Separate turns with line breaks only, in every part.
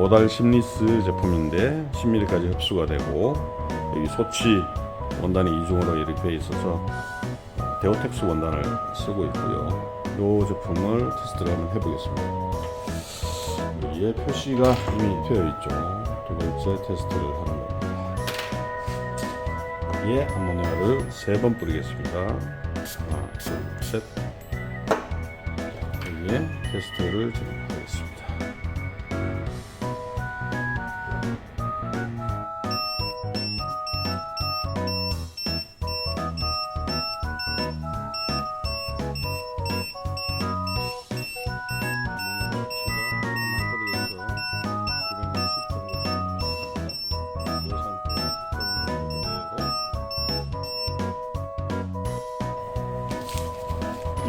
모달 심리스 제품인데 10mm까지 흡수가 되고 여기 소치 원단이 이중으로 이렇게 돼 있어서 데오텍스 원단을 쓰고 있고요. 이 제품을 테스트를 한번 해보겠습니다. 여기에 표시가 이미 되어 있죠. 두 번째 테스트를 하는 겁니다. 여기에 아모니아를 세 번 뿌리겠습니다. 하나, 둘, 셋. 여기에 테스트를 진행하겠습니다.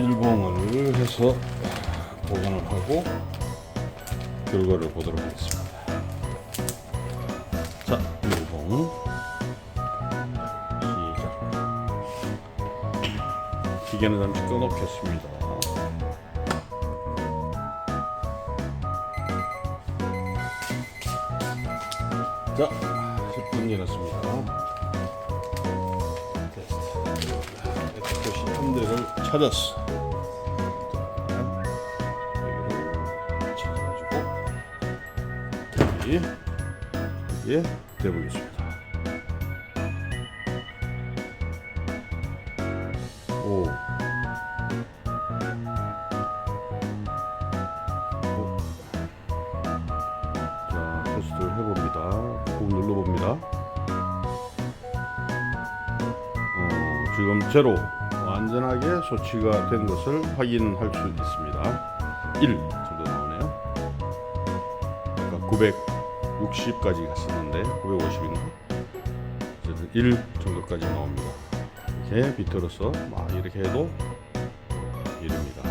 밀봉을 해서 보관을 하고 결과를 보도록 하겠습니다. 자, 밀봉 시작. 기계는 잠시 꺼놓겠습니다. 자, 10분 지났습니다. 대를 찾았어. 찾아가지고 여기 여기에 대보겠습니다. 오. 어, 제로 완전하게 소치가 된 것을 확인할 수 있습니다. 1 정도 나오네요. 아까 960까지 갔었는데 950인가? 어쨌든 1 정도까지 나옵니다. 이렇게 비틀어서 막 이렇게 해도 1입니다.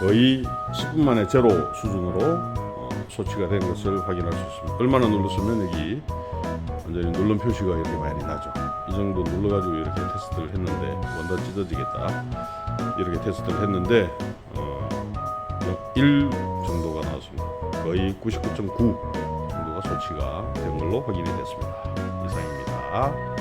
거의 10분 만에 제로 수준으로 어, 소치가 된 것을 확인할 수 있습니다. 얼마나 눌렀으면 여기 완전히 누른 표시가 이렇게 많이 나죠. 이 정도 눌러가지고 이렇게 테스트를 했는데 원단 찢어지겠다 이렇게 테스트를 했는데 어, 1 정도가 나왔습니다. 거의 99.9 정도가 소치가 된 걸로 확인이 됐습니다. 이상입니다.